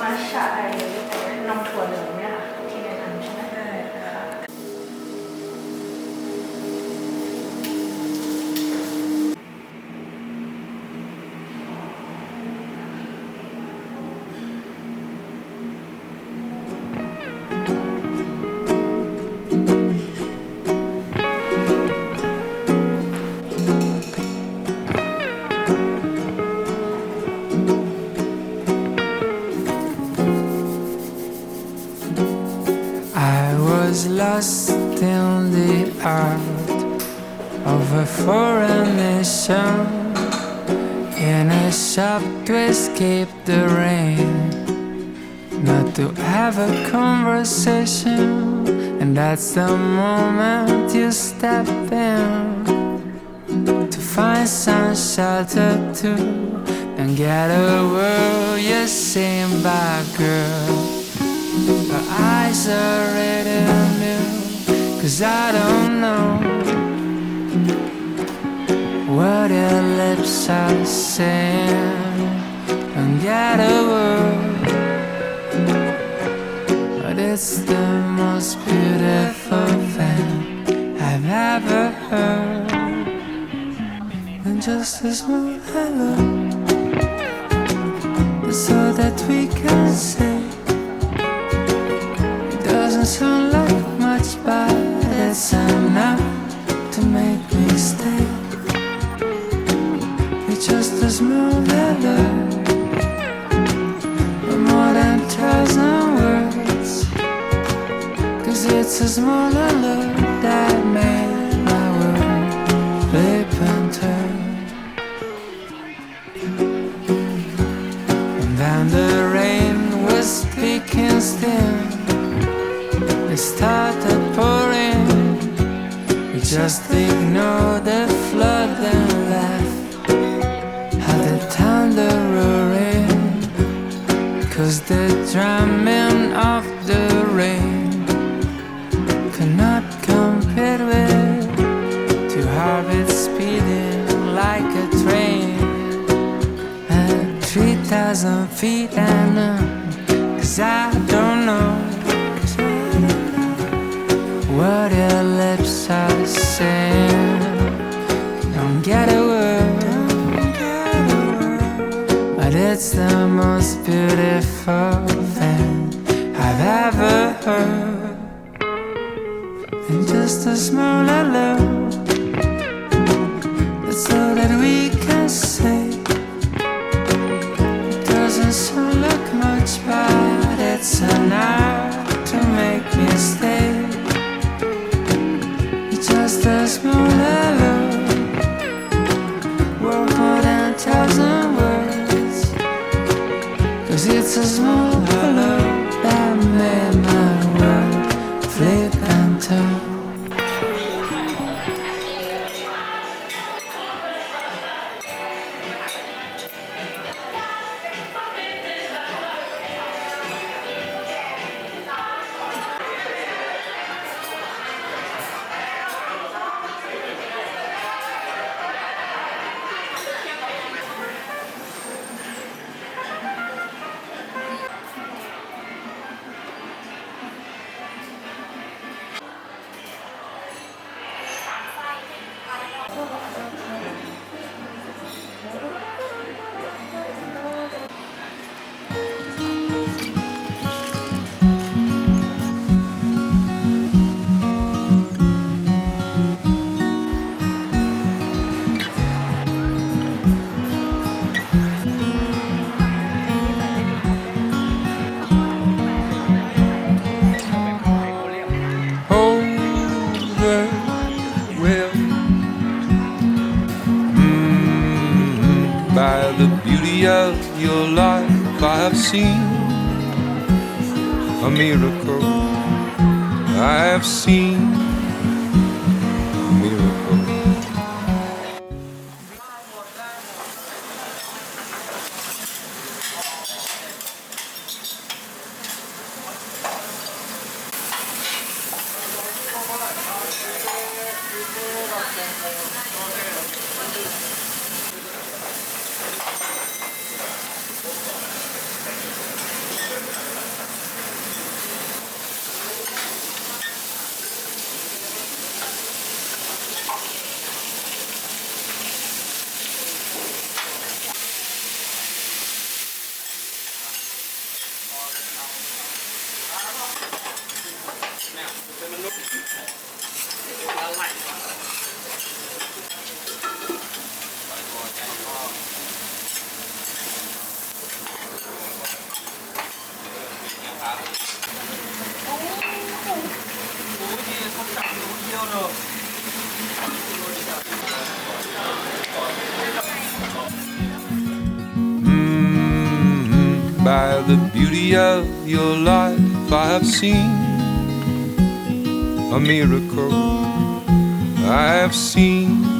蛮傻的有 art of a foreign nation. In a shop to escape the rain, not to have a conversation, and that's the moment you step in. To find some shelter too. Don't get a word you're saying by girl. Her eyes are red and blue Cause I don't are saying get a word But it's the most beautiful thing I've ever heard. And just a small hello all that we can say it doesn't sound like much, but it's enough to make me stay. Just a small letter, more than thousand words. Cause it's a small alert that made my world flip and turn. And then the rain was speaking still. It started pouring. We just ignored 3,000 feet and uh, Cause I don't know what your lips are saying. Don't get a word, but it's the most beautiful thing I've ever heard. And just a small hello, Cause it's a small 好。life I have seen a miracle. I have seen the beauty of your life. I have seen a miracle. I have seen